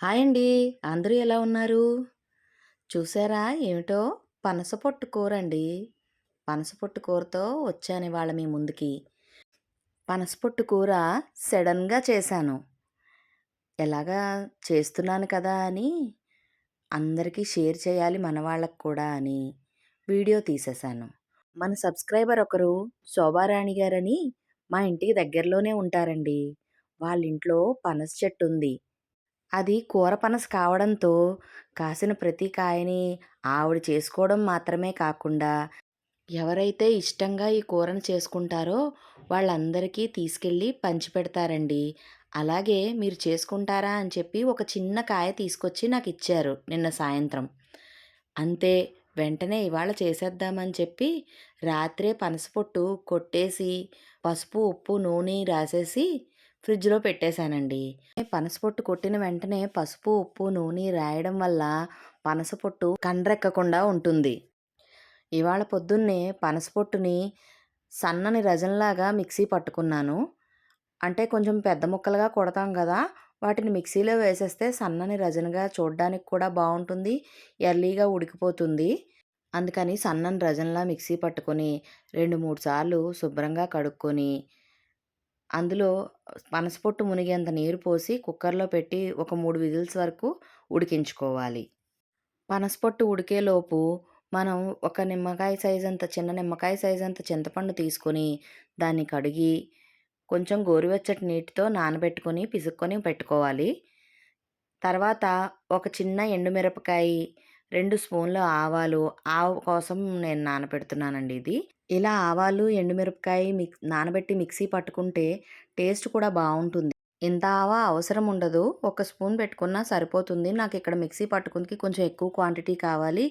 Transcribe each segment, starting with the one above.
Hi అండి. అందరూ ఎలా ఉన్నారు? చూసారా ఏమిటో? పనస పొట్టు కూర అండి. పనస పొట్టు కూరతో వచ్చాను ఇవాళ మీ ముందుకి. పనస పొట్టు కూర సడన్గా చేశాను. ఎలాగా చేస్తున్నాను కదా అని అందరికీ షేర్ చేయాలి మన వాళ్ళకు కూడా అని వీడియో తీసేశాను. మన సబ్స్క్రైబర్ ఒకరు శోభారాణి గారని మా ఇంటికి దగ్గరలోనే ఉంటారండి. వాళ్ళ ఇంట్లో పనస చెట్టు ఉంది. అది కూర పనస కావడంతో కాసిన ప్రతి కాయని ఆవిడ చేసుకోవడం మాత్రమే కాకుండా ఎవరైతే ఇష్టంగా ఈ కూరను చేసుకుంటారో వాళ్ళందరికీ తీసుకెళ్ళి పంచిపెడతారండి అలాగే మీరు చేసుకుంటారా అని చెప్పి ఒక చిన్న కాయ తీసుకొచ్చి నాకు ఇచ్చారు నిన్న సాయంత్రం. అంతే వెంటనే ఇవాళ చేసేద్దామని చెప్పి రాత్రే పనసపొట్టు కొట్టేసి పసుపు ఉప్పు నూనె రాసేసి ఫ్రిడ్జ్లో పెట్టేశానండి. పనసపొట్టు కొట్టిన వెంటనే పసుపు ఉప్పు నూనె రాయడం వల్ల పనసపొట్టు కండ్రెక్కకుండా ఉంటుంది. ఇవాళ పొద్దున్నే పనసపొట్టుని సన్నని రజంలాగా మిక్సీ పట్టుకున్నాను. అంటే కొంచెం పెద్ద ముక్కలుగా కొడతాం కదా వాటిని మిక్సీలో వేసేస్తే సన్నని రజనగా చూడడానికి కూడా బాగుంటుంది ఎర్లీగా ఉడికిపోతుంది. అందుకని సన్నని రజంలా మిక్సీ పట్టుకొని రెండు మూడు సార్లు శుభ్రంగా కడుక్కొని అందులో పనసపొట్టు మునిగేంత నీరు పోసి కుక్కర్లో పెట్టి ఒక మూడు విజిల్స్ వరకు ఉడికించుకోవాలి. పనసపొట్టు ఉడికేలోపు మనం ఒక నిమ్మకాయ సైజ్ అంత చిన్న నిమ్మకాయ సైజ్ అంత చింతపండు తీసుకొని దాన్ని కడిగి కొంచెం గోరువెచ్చటి నీటితో నానబెట్టుకొని పిసుక్కొని పెట్టుకోవాలి. తర్వాత ఒక చిన్న ఎండుమిరపకాయ రెండు స్పూన్లు ఆవాలు ఆవు కోసం నేను నానబెడుతున్నానండి ఇది. ఇలా ఆవాలు ఎండుమిరపకాయ మిక్ నానబెట్టి మిక్సీ పట్టుకుంటే టేస్ట్ కూడా బాగుంటుంది ఇంత ఆవా అవసరం ఉండదు. ఒక స్పూన్ పెట్టుకున్నా సరిపోతుంది. నాకు ఇక్కడ మిక్సీ పట్టుకుందికి కొంచెం ఎక్కువ క్వాంటిటీ కావాలి.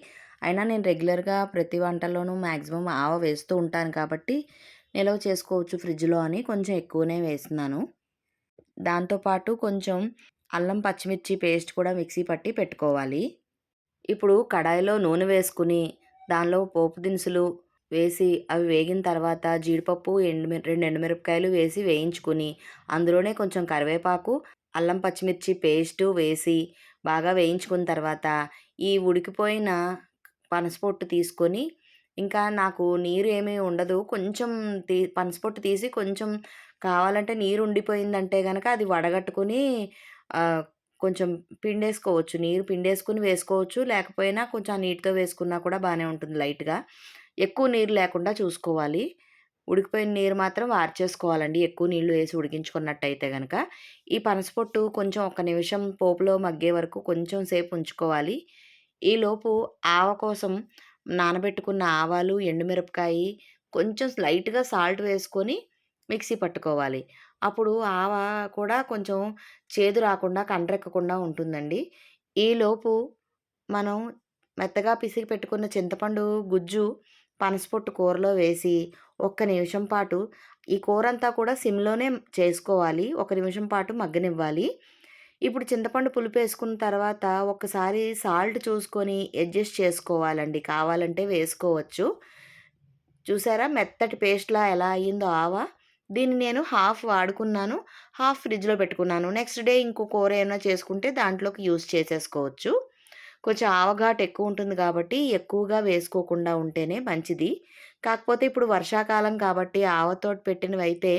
అయినా నేను రెగ్యులర్గా ప్రతి వంటల్లోనూ మ్యాక్సిమం ఆవ వేస్తూ ఉంటాను కాబట్టి నిల్వ చేసుకోవచ్చు ఫ్రిడ్జ్లో అని కొంచెం ఎక్కువనే వేస్తున్నాను. దాంతోపాటు కొంచెం అల్లం పచ్చిమిర్చి పేస్ట్ కూడా మిక్సీ పట్టి పెట్టుకోవాలి. ఇప్పుడు కడాయిలో నూనె వేసుకుని దానిలో పోపు దినుసులు వేసి అవి వేగిన తర్వాత జీడిపప్పు ఎండు రెండు ఎండుమిరపకాయలు వేసి వేయించుకుని అందులోనే కొంచెం కరివేపాకు అల్లం పచ్చిమిర్చి పేస్టు వేసి బాగా వేయించుకున్న తర్వాత ఈ ఉడికిపోయిన పనసపొట్టు తీసుకొని ఇంకా నాకు నీరు ఏమీ ఉండదు. కొంచెం తీ పనసపొట్టు తీసి కొంచెం కావాలంటే నీరు ఉండిపోయిందంటే కనుక అది వడగట్టుకుని కొంచెం పిండేసుకోవచ్చు. నీరు పిండేసుకుని వేసుకోవచ్చు. లేకపోయినా కొంచెం నీటితో వేసుకున్నా కూడా బాగానే ఉంటుంది లైట్గా. ఎక్కువ నీరు లేకుండా చూసుకోవాలి. ఉడికిపోయిన నీరు మాత్రం వార్చేసుకోవాలండి ఎక్కువ నీళ్ళు వేసి ఉడికించుకున్నట్టయితే కనుక ఈ పనసపొట్టు కొంచెం ఒక నిమిషం పోపులో మగ్గే వరకు కొంచెం సేపు ఉంచుకోవాలి. ఈలోపు ఆవ కోసం నానబెట్టుకున్న ఆవాలు ఎండుమిరపకాయ కొంచెం లైట్గా సాల్ట్ వేసుకొని మిక్సీ పట్టుకోవాలి. అప్పుడు ఆవ కూడా కొంచెం చేదు రాకుండా కండ్రెక్కకుండా ఉంటుందండి. ఈలోపు మనం మెత్తగా పిసికి పెట్టుకున్న చింతపండు గుజ్జు పనసపొట్టు కూరలో వేసి ఒక్క నిమిషం పాటు ఈ కూర అంతా కూడా సిమ్లోనే చేసుకోవాలి. ఒక నిమిషం పాటు మగ్గనివ్వాలి. ఇప్పుడు చింతపండు పులుపు వేసుకున్న తర్వాత ఒకసారి సాల్ట్ చూసుకొని అడ్జస్ట్ చేసుకోవాలండి. కావాలంటే వేసుకోవచ్చు. చూసారా మెత్తటి పేస్ట్లా ఎలా అయ్యిందో ఆవా? దీన్ని నేను హాఫ్ వాడుకున్నాను. హాఫ్ ఫ్రిడ్జ్లో పెట్టుకున్నాను. నెక్స్ట్ డే ఇంకో కూర ఏమైనా చేసుకుంటే దాంట్లోకి యూస్ చేసేసుకోవచ్చు. కొంచెం ఆవఘాట్ ఎక్కువ ఉంటుంది కాబట్టి ఎక్కువగా వేసుకోకుండా ఉంటేనే మంచిది. కాకపోతే ఇప్పుడు వర్షాకాలం కాబట్టి ఆవతోటి పెట్టినవి అయితే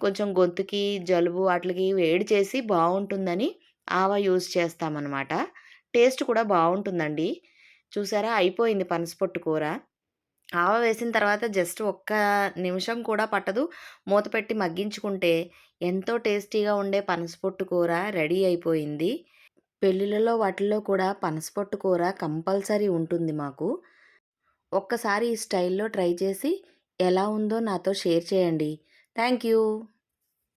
కొంచెం గొంతుకి జలుబు వాటికి వేడి చేసి బాగుంటుందని ఆవ యూజ్ చేస్తామన్నమాట. టేస్ట్ కూడా బాగుంటుందండి. చూసారా? అయిపోయింది పనసపొట్టు కూర. ఆవ వేసిన తర్వాత జస్ట్ ఒక్క నిమిషం కూడా పట్టదు. మూత పెట్టి మగ్గించుకుంటే ఎంతో టేస్టీగా ఉండే పనసపొట్టు కూర రెడీ అయిపోయింది. పెళ్ళిళ్ళలో వాటిల్లో కూడా పనసపొట్టు కూర కంపల్సరీ ఉంటుంది మాకు. ఒక్కసారి ఈ స్టైల్లో ట్రై చేసి ఎలా ఉందో నాతో షేర్ చేయండి. Thank you